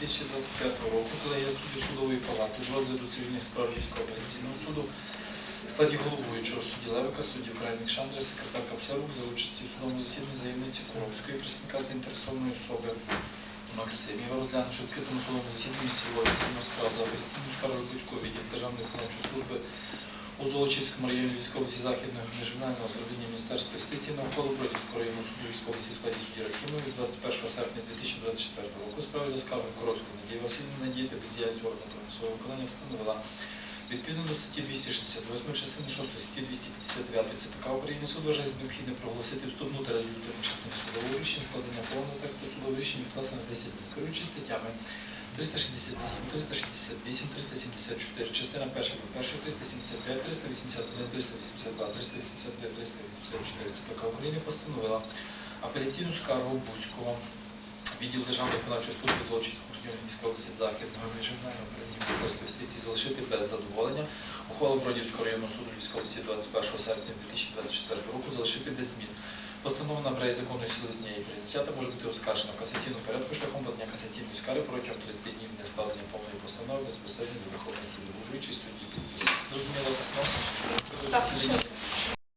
2025 року колегія суддів судової палати з розгляду цивільних справ Львівського апеляційного суду складі головуючого судді Левика, судді Крайник Шандра, секретарка Псевук за участі в судовому засіданні заявниці Коробської, представника заінтересованої особи Максимєва, розглянувши в відкритому судовому засіданні сілової цивільного справ за апеляційну скаргу Львівського відділу Державної виконавчої служби у Золочівському районі Львівської області Західного міжнародного управління Міністерства юстиції навколо Бродівського району суду Львівської судді з 21 серпня 2024 року справи за скаргою Коробської Надії Васильівни Надії та бездіяльність органу примусового виконання встановила Відповідно до статті 268 частини 6 статті 259 ЦПК України суд вважає за необхідне проголосити вступну та результативну частину судового рішення, складення повного тексту судового рішення відкласти на 10 днів. Керуючи статтями 367, 368, 374, частина 1 до 1, 375, 381, 382, 383, 384 ЦПК України постановила апеляційну скаргу Бузького Відділ Державної виконавчої служби Злочинського району міської області Західного міжнародного управління Міністерства юстиції залишити без задоволення ухвалу Бродівського районного суду Львівської області 21 серпня 2024 року залишити без змін. Постанова набирає законної сили з неї прийняття та може бути оскаржена в касаційному порядку шляхом подання касаційної скарги протягом 30 днів для складення повної постанови безпосередньо до Верховного суду. Судді